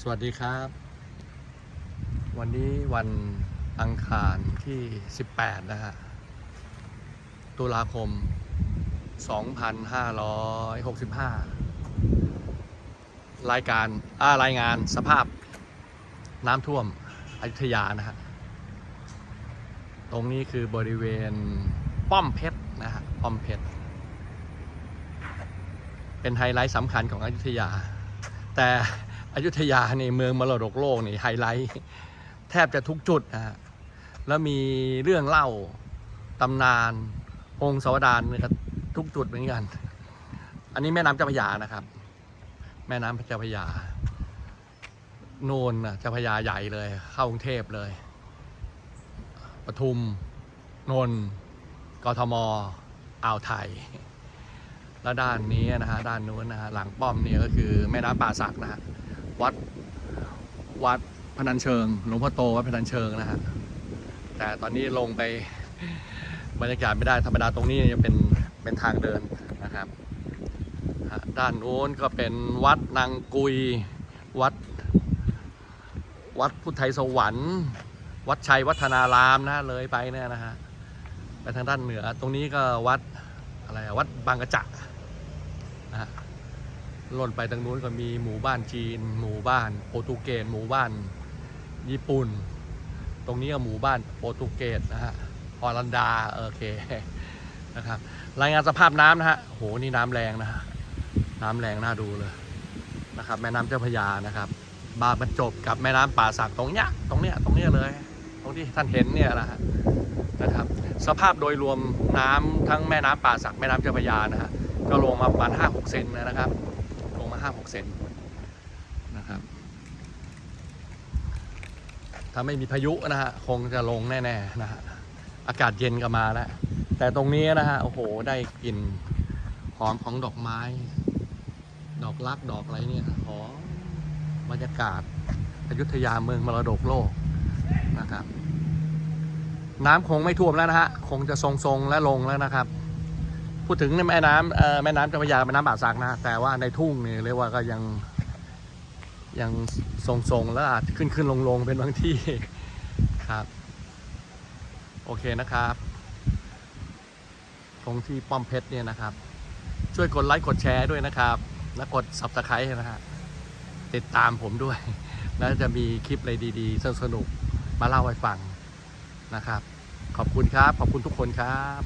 สวัสดีครับ วันนี้วันอังคารที่ 18 นะฮะตุลาคม 2565 รายการอ่ารายงานสภาพน้ำท่วมอยุธยานะฮะ ตรงนี้คือบริเวณป้อมเพชรนะฮะ ป้อมเพชร เป็นไฮไลท์สำคัญของอยุธยา แต่ อยุธยาในเมืองมรดกโลกนี่ไฮไลท์แทบจะทุกจุดนะฮะแล้วมีเรื่องเล่าตำนานองค์สวดานนะครับทุกจุดเหมือนกัน อันนี้แม่น้ำเจ้าพระยานะครับ แม่น้ำเจ้าพระยาโนนนะเจ้าพระยาใหญ่เลย เข้ากรุงเทพเลยปทุมนนกทมอ่าวไทย แล้วด้านนี้นะฮะด้านนู้นนะฮะหลังป้อมเนี่ยก็คือแม่น้ำป่าสักนะฮะ วัดวัดพนัญเชิงหลวงพ่อโตวัดพนัญเชิงนะฮะแต่ตอนนี้ลงไปบรรยากาศไม่ได้ธรรมดาตรงนี้จะเป็นเป็นทางเดินนะครับด้านโน้นก็เป็นวัดนางกุย วัด วัดพุทธไทยสวรรค์ วัดชัยวัฒนารามนะเลยไปเนี่ยนะฮะไปทางด้านเหนือตรงนี้ก็วัดอะไรวัดบางกระจะนะฮะ ล่นไปทางนู้นก็มีหมู่บ้านจีน หมู่บ้านโปรตุเกสหมู่บ้านญี่ปุ่น ตรงนี้ก็หมู่บ้านโปรตุเกสนะฮะฮอลันดาโอเคนะครับรายงานสภาพน้ำนะฮะโหนี่น้ำแรงนะฮะน้ำแรงน่าดูเลยนะครับแม่น้ำเจ้าพระยานะครับบาบรรจบกับแม่น้ำป่าสักตรงเนี้ยตรงเนี้ยตรงเนี้ยเลย ตรงที่ท่านเห็นเนี่ยนะฮะนะครับ สภาพโดยรวมน้ำทั้งแม่น้ำป่าสักแม่น้ำเจ้าพระยานะฮะก็ลงมาประมาณห้าหกเซนนะครับ ห้าหกเซนนะครับ ถ้าไม่มีพายุนะฮะคงจะลงแน่ๆนะฮะอากาศเย็นก็มาแล้ว แต่ตรงนี้นะฮะโอ้โหได้กลิ่นหอมของดอกไม้ ดอกรักดอกอะไรเนี่ยหอมบรรยากาศอยุธยาเมืองมรดกโลกนะครับ น้ำคงไม่ท่วมแล้วนะฮะ คงจะทรงๆและลงแล้วนะครับ พูดถึงในแม่น้ำเอ่อแม่น้ำเจ้าพระยาแม่น้ำป่าสักนะแต่ว่าในทุ่งนี่เรียกว่าก็ยังยังทรงๆแล้วอาจขึ้นขึ้นลงลงๆเป็นบางที่ครับ โอเคนะครับตรงที่ป้อมเพชรเนี่ยนะครับ ช่วยกดไลค์กดแชร์ด้วยนะครับและกด subscribe นะฮะติดตามผมด้วย แล้วจะมีคลิปอะไรดีๆสนุกมาเล่าให้ฟังนะครับ ขอบคุณครับ ขอบคุณทุกคนครับ